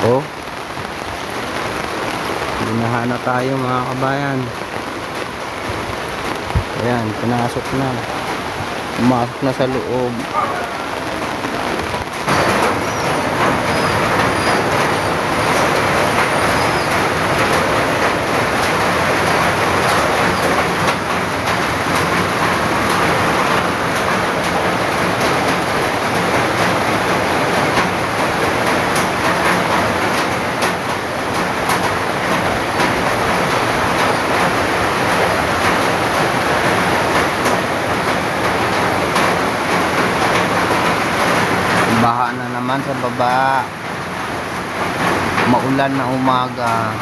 Oh. Binahana tayo mga kabayan. Ayan, pinasok na. Pumasok na sa loob. Baha na naman sa baba. Maulan na umaga.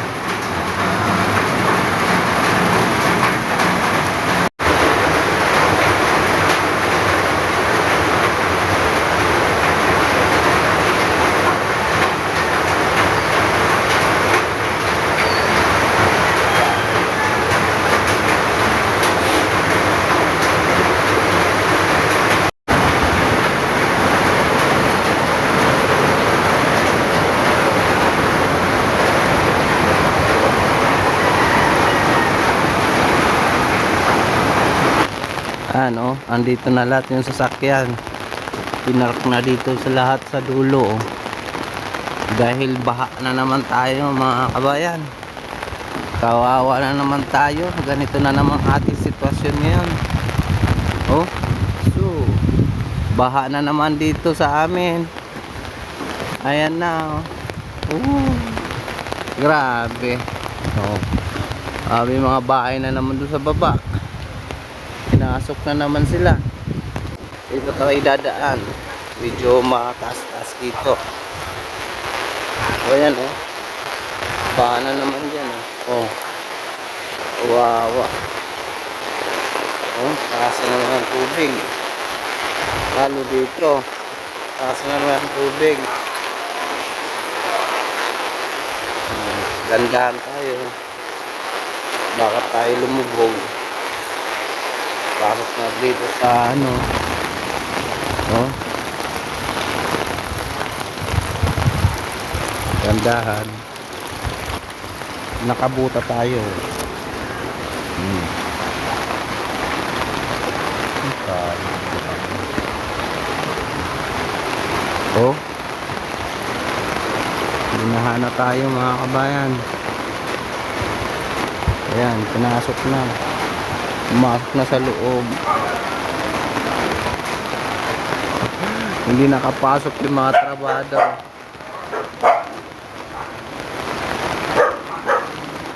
Ano, andito na lahat yung sasakyan. Pinark na dito sa lahat sa dulo. oh. Dahil baha na naman tayo mga kabayan. Kawawa na naman tayo. Ganito na naman ating sitwasyon ngayon. Oh, so, baha na naman dito sa amin. Ayan na. Oh. Oh, grabe. Oh. Sabi mga bahay na naman doon sa baba. Pinasok na naman sila. Dito tayo dadaan. Medyo mataas-taas dito. O yan oh. Baha na naman dyan oh. Oh. Wawa. Oh, taas na naman ang tubig. Lalo dito. Taas na naman ang tubig. Hmm, Gandahan tayo. Baka tayo lumubog. Pasok na dito sa ano. Oh. Gandahan. Nakabuta tayo. Hmm. Oh. Binahana tayo mga kabayan. Ayan, pinasok na. Pumasok na sa loob. Hindi nakapasok yung mga trabado.